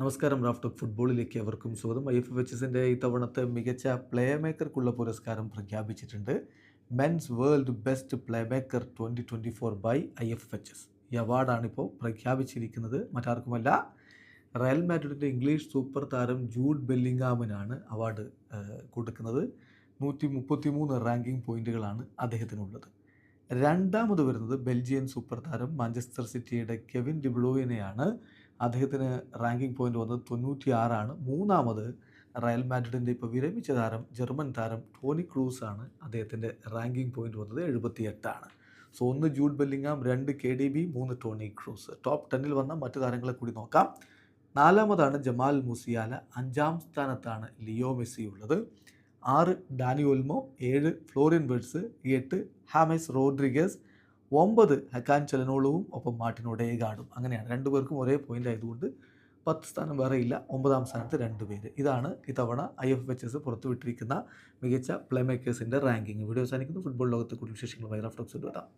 നമസ്കാരം റാഫ്റ്റ് ഫുട്ബോളിലേക്ക് അവർക്കും സ്വാഗതം. ഐ എഫ് എച്ച് എസിന്റെ ഇത്തവണത്തെ മികച്ച പ്ലേ മേക്കർക്കുള്ള പുരസ്കാരം പ്രഖ്യാപിച്ചിട്ടുണ്ട്. Men's world best play maker twenty twenty four by I F H S. ഈ അവാർഡാണിപ്പോൾ പ്രഖ്യാപിച്ചിരിക്കുന്നത്. മറ്റാർക്കുമല്ല റയൽ മാഡ്രിഡിന്റെ ഇംഗ്ലീഷ് സൂപ്പർ താരം ജൂഡ് ബെല്ലിങ്ങാമിനാണ് അവാർഡ് കൊടുക്കുന്നത്. നൂറ്റി മുപ്പത്തി മൂന്ന് റാങ്കിങ് പോയിന്റുകളാണ് അദ്ദേഹത്തിനുള്ളത്. രണ്ടാമത് വരുന്നത് ബെൽജിയൻ സൂപ്പർ താരം മാഞ്ചസ്റ്റർ സിറ്റിയുടെ കെവിൻ ഡിബ്ലോയിനെയാണ് അദ്ദേഹത്തിന് റാങ്കിംഗ് പോയിന്റ് വന്നത് തൊണ്ണൂറ്റി ആറാണ് മൂന്നാമത് റയൽ മാഡ്രിഡിന്റെ ഇപ്പോൾ വിരമിച്ച താരം ജർമ്മൻ താരം ടോണി ക്രൂസ് ആണ് അദ്ദേഹത്തിന്റെ റാങ്കിംഗ് പോയിന്റ് വന്നത് എഴുപത്തി എട്ടാണ് സോ ഒന്ന് ജൂഡ് ബെല്ലിങ്ങാം രണ്ട് കെ ഡി ബി മൂന്ന് ടോണി ക്രൂസ്. ടോപ്പ് ടെന്നിൽ വന്ന മറ്റു താരങ്ങളെ കൂടി നോക്കാം. നാലാമതാണ് ജമാൽ മുസിയാല അഞ്ചാം സ്ഥാനത്താണ് ലിയോ മെസ്സി ഉള്ളത്. ആറ് ഡാനി ഒൽമോ ഏഴ് ഫ്ലോറിയൻ ബേഡ്സ് എട്ട് ഹാമേസ് റോഡ്രിഗസ് ഒമ്പത് ഹക്കാൻ ചെലനോളവും ഒപ്പം മാർട്ടിനോടെ ഗാർഡും അങ്ങനെയാണ്. രണ്ടുപേർക്കും ഒരേ പോയിന്റ് ആയതുകൊണ്ട് പത്ത് സ്ഥാനം വേറെ ഇല്ല. ഒമ്പതാം സ്ഥാനത്ത് രണ്ട് പേര്. ഇതാണ് ഇത്തവണ ഐ എഫ് എച്ച് എസ് പുറത്തുവിട്ടിരിക്കുന്ന മികച്ച പ്ലേ മേക്കേഴ്സിന്റെ റാങ്കിങ് വീഡിയോ അവസാനിക്കുന്നു. ഫുട്ബോൾ ലോകത്തെ കൂടുതൽ വിശേഷങ്ങൾ വൈറാഫ്റ്റോക്സ് എത്താം